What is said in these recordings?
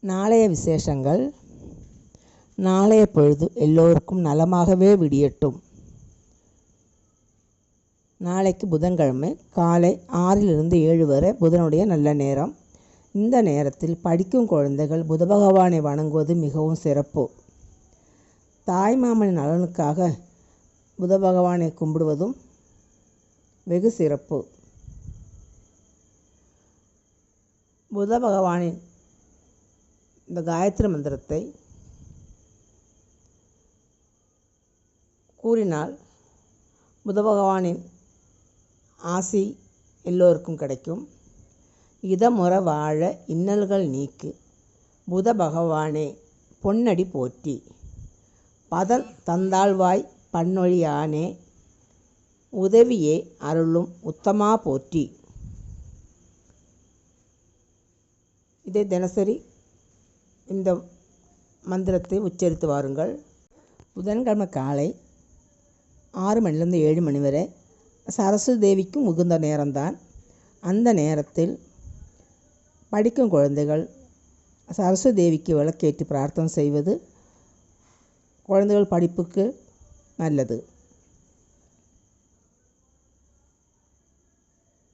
நாளைய விசேஷங்கள் நாளைய பொழுது எல்லோருக்கும் நலமாகவே விடியட்டும். நாளைக்கு புதன்கிழமை காலை ஆறிலிருந்து ஏழு வரை புதனுடைய நல்ல நேரம். இந்த நேரத்தில் படிக்கும் குழந்தைகள் புத பகவானை வணங்குவது மிகவும் சிறப்பு. தாய்மாமனின் நலனுக்காக புத பகவானை கும்பிடுவதும் வெகு சிறப்பு. புத பகவானின் இந்த காயத்ரி மந்திரத்தை கூறினால் புத பகவானின் ஆசி எல்லோருக்கும் கிடைக்கும். இதமுறை வாழ இன்னல்கள் நீக்கு. புத பகவானே பொன்னடி போற்றி. பதல் தந்தாழ்வாய் பன்னொழியானே உதவியே அருளும் உத்தமா போற்றி. இதை தினசரி இந்த மந்திரத்தை உச்சரித்து வாருங்கள். புதன்கிழமை காலை ஆறு மணிலேருந்து ஏழு மணி வரை சரஸ்வதி தேவிக்கும் உகுந்த நேரம்தான். அந்த நேரத்தில் படிக்கும் குழந்தைகள் சரஸ்வதி தேவிக்கு விளக்கேற்றி பிரார்த்தனை செய்வது குழந்தைகள் படிப்புக்கு நல்லது.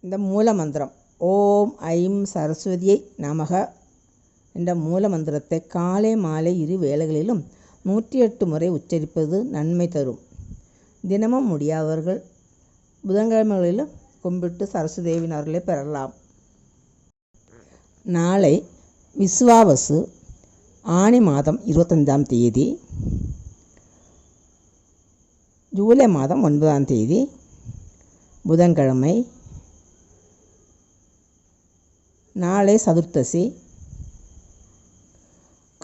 இந்த மூல மந்திரம் ஓம் ஐம் சரஸ்வதியை நமக என்ற மூல மந்திரத்தை காலை மாலை இரு வேளைகளிலும் நூற்றி எட்டு முறை உச்சரிப்பது நன்மை தரும். தினமும் முடியாதவர்கள் புதன்கிழமைகளிலும் கும்பிட்டு சரஸ்வதேவின் தேவியின் அருளை பெறலாம். நாளை விஸ்வாவசு ஆணி மாதம் இருபத்தஞ்சாம் தேதி ஜூலை மாதம் ஒன்பதாம் தேதி புதன்கிழமை நாளை சதுர்த்தசி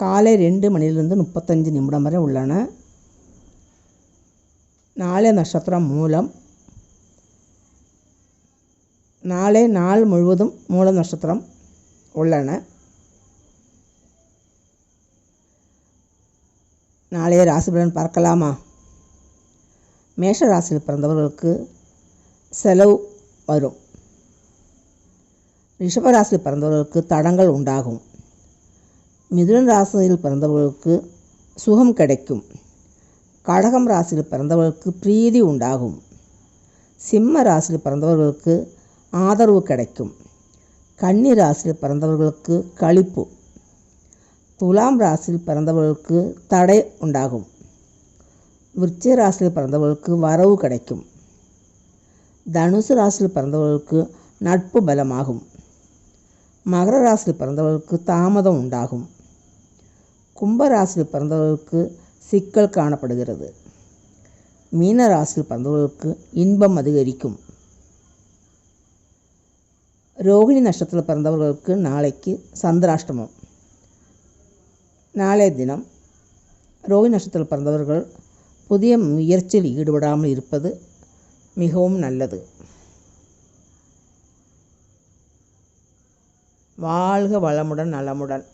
காலை ரெண்டு மணிலிருந்து முப்பத்தஞ்சு நிமிடம் வரை உள்ளன. நாளை நட்சத்திரம் மூலம். நாளை நாள் முழுவதும் மூல நட்சத்திரம் உள்ளன. நாளைய ராசிபலன் பார்க்கலாமா? மேஷ ராசியில் பிறந்தவர்களுக்கு செலவு வரும். ரிஷபராசியில் பிறந்தவர்களுக்கு தடங்கள் உண்டாகும். மிதுன ராசியில் பிறந்தவர்களுக்கு சுகம் கிடைக்கும். கடகம் ராசியில் பிறந்தவர்களுக்கு பிரீதி உண்டாகும். சிம்ம ராசியில் பிறந்தவர்களுக்கு ஆதரவு கிடைக்கும். கன்னி ராசியில் பிறந்தவர்களுக்கு களிப்பு துலாம் ராசியில் பிறந்தவர்களுக்கு தடை உண்டாகும். விருச்சிக ராசியில் பிறந்தவர்களுக்கு வரவு கிடைக்கும். தனுசு ராசியில் பிறந்தவர்களுக்கு நட்பு பலமாகும். மகர ராசியில் பிறந்தவர்களுக்கு தாமதம் உண்டாகும். கும்பராசியில் பிறந்தவர்களுக்கு சிக்கல் காணப்படுகிறது. மீன ராசியில் பிறந்தவர்களுக்கு இன்பம் அதிகரிக்கும். ரோகிணி நட்சத்திரத்தில் பிறந்தவர்களுக்கு நாளைக்கு சந்திராஷ்டமம். நாளைய தினம் ரோகிணி நட்சத்திரத்தில் பிறந்தவர்கள் புதிய முயற்சியில் ஈடுபடாமல் இருப்பது மிகவும் நல்லது. வாழ்க வளமுடன் நலமுடன்.